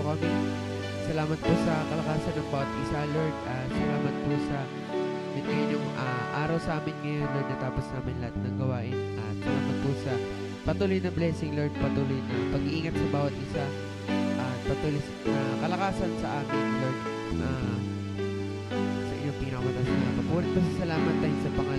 kami. Salamat po sa kalakasan ng bawat isa, Lord. Ah, salamat po sa ngayon yung ah, araw sa amin ngayon, Lord, natapos namin lahat ng gawain. At salamat po sa patuloy na blessing, Lord, patuloy na pag-iingat sa bawat isa. At patuloy na kalakasan sa amin, Lord. Ah, sa inyong pinakamataas na papuri pa sa salamat tayo sa pangalan